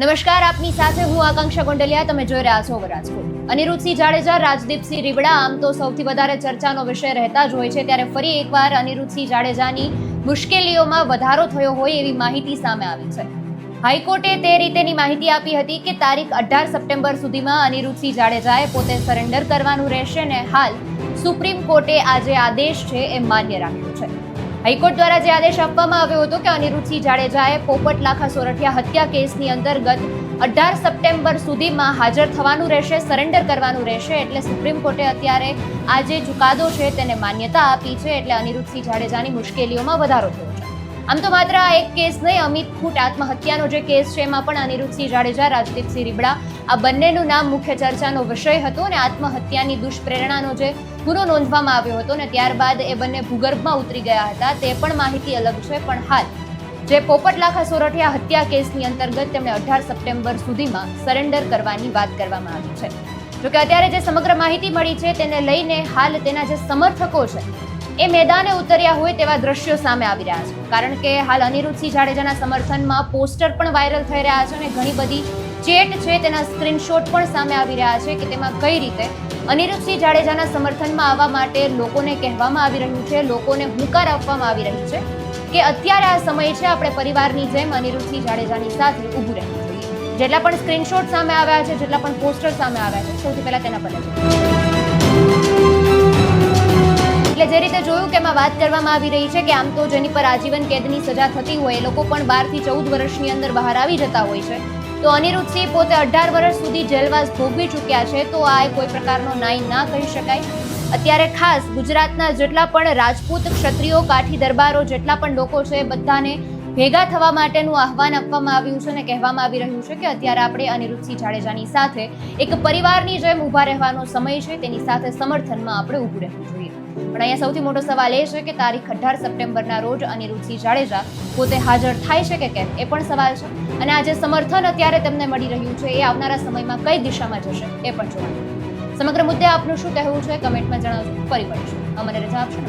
નમસ્કાર, આપની સાથે હું આકાંક્ષા ગોંડલિયા, તમે જોઈ રહ્યા છો રાજકોટ અનિરુદ્ધસિંહ જાડેજા, રાજદીપસિંહ રીબડા આમ તો સૌથી વધારે ચર્ચાનો વિષય રહેતા જ હોય છે, ત્યારે ફરી એકવાર અનિરુદ્ધસિંહ જાડેજાની મુશ્કેલીઓમાં વધારો થયો હોય એવી માહિતી સામે આવી છે. હાઈકોર્ટે તે રીતેની માહિતી આપી હતી કે તારીખ અઢાર સપ્ટેમ્બર સુધીમાં અનિરુદ્ધસિંહ જાડેજાએ પોતે સરેન્ડર કરવાનું રહેશે ને હાલ સુપ્રીમ કોર્ટે આ જે આદેશ છે એ માન્ય રાખ્યો છે. હાઈકોર્ટ દ્વારા જે આદેશ આપવામાં આવ્યો હતો કે અનિરુદ્ધસિંહ જાડેજાએ પોપટ લાખા સોરઠિયા હત્યા કેસની અંતર્ગત અઢાર સપ્ટેમ્બર સુધીમાં હાજર થવાનું રહેશે, સરેન્ડર કરવાનું રહેશે એટલે સુપ્રીમ કોર્ટે અત્યારે આ જે ચુકાદો છે તેને માન્યતા આપી છે એટલે અનિરુદ્ધસિંહ જાડેજાની મુશ્કેલીઓમાં વધારો થયો છે. આમ તો માત્ર આ એક કેસ નહીં, અમિત ખૂટ આત્મહત્યાનો જે કેસ છે, એમાં પણ અનિરુદ્ધસિંહ જાડેજા રાજદીપસિંહ રીબડા, આ બંનેનું નામ મુખ્ય ચર્ચાનો વિષય હતો અને આત્મહત્યાની દુષ્પ્રેરણાનો જે ગુનો નોંધવામાં આવ્યો હતો ને ત્યારબાદ એ બંને ભૂગર્ભમાં ઉતરી ગયા હતા, તે પણ માહિતી અલગ છે, પણ હાલ જે પોપટલાખા સોરઠિયા હત્યા કેસની અંતર્ગત તેમણે અઢાર સપ્ટેમ્બર સુધીમાં સરેન્ડર કરવાની વાત કરવામાં આવી છે. જોકે અત્યારે જે સમગ્ર માહિતી મળી છે, તેને લઈને હાલ તેના જે સમર્થકો છે એ મેદાને ઉતર્યા હોય તેવા દ્રશ્યો સામે આવી રહ્યા છે. કારણ કે હાલ અનિરુદ્ધસિંહ જાડેજાના સમર્થનમાં પોસ્ટર પણ વાયરલ થઈ રહ્યા છે અને ઘણી બધી ચેટ છે તેના સ્ક્રીનશોટ પણ સામે આવી રહ્યા છે કે તેમાં કઈ રીતે અનિરુદ્ધસિંહ જાડેજાના સમર્થનમાં આવવા માટે લોકોને કહેવામાં આવી રહ્યું છે, લોકોને હુંકાર આપવામાં આવી રહી છે કે અત્યારે આ સમય છે, આપણે પરિવારની જેમ અનિરુદ્ધસિંહ જાડેજાની સાથે ઊભું રહેવું જોઈએ. જેટલા પણ સ્ક્રીનશોટ સામે આવ્યા છે, જેટલા પણ પોસ્ટર સામે આવ્યા છે, સૌથી પહેલા તેના પર એટલે જે રીતે જોયું કે એમાં વાત કરવામાં આવી રહી છે કે આમ તો જેની પર આજીવન કેદની સજા થતી હોય, એ લોકો પણ બારથી ચૌદ વર્ષની અંદર બહાર આવી જતા હોય છે. તો અનિરુદ્ધસિંહ પોતે અઢાર વર્ષ સુધી જેલવાસ ભોગવી ચૂક્યા છે, તો આ કોઈ પ્રકારનો નાઈ ના કહી શકાય. અત્યારે ખાસ ગુજરાતના જેટલા પણ રાજપૂત ક્ષત્રિયો, કાઠી દરબારો જેટલા પણ લોકો છે, બધાને ભેગા થવા માટેનું આહવાન આપવામાં આવ્યું છે અને કહેવામાં આવી રહ્યું છે કે અત્યારે આપણે અનિરુદ્ધસિંહ જાડેજાની સાથે એક પરિવારની જેમ ઊભા રહેવાનો સમય છે, તેની સાથે સમર્થનમાં આપણે ઊભું રહેવું જોઈએ. પણ અહીંયા સૌથી મોટો સવાલ એ છે કે તારીખ અઢાર સપ્ટેમ્બરના રોજ અનિરુદ્ધસિંહ જાડેજા પોતે હાજર થાય છે કે કેમ? એ પણ સવાલ છે. અને આ જે સમર્થન અત્યારે તેમને મળી રહ્યું છે, એ આવનારા સમયમાં કઈ દિશામાં જશે, એ પણ જોવાનું. સમગ્ર મુદ્દે આપનું શું કહેવું છે, કમેન્ટમાં જણાવજો. ફરી મળીશું. અમને રજા આપશો.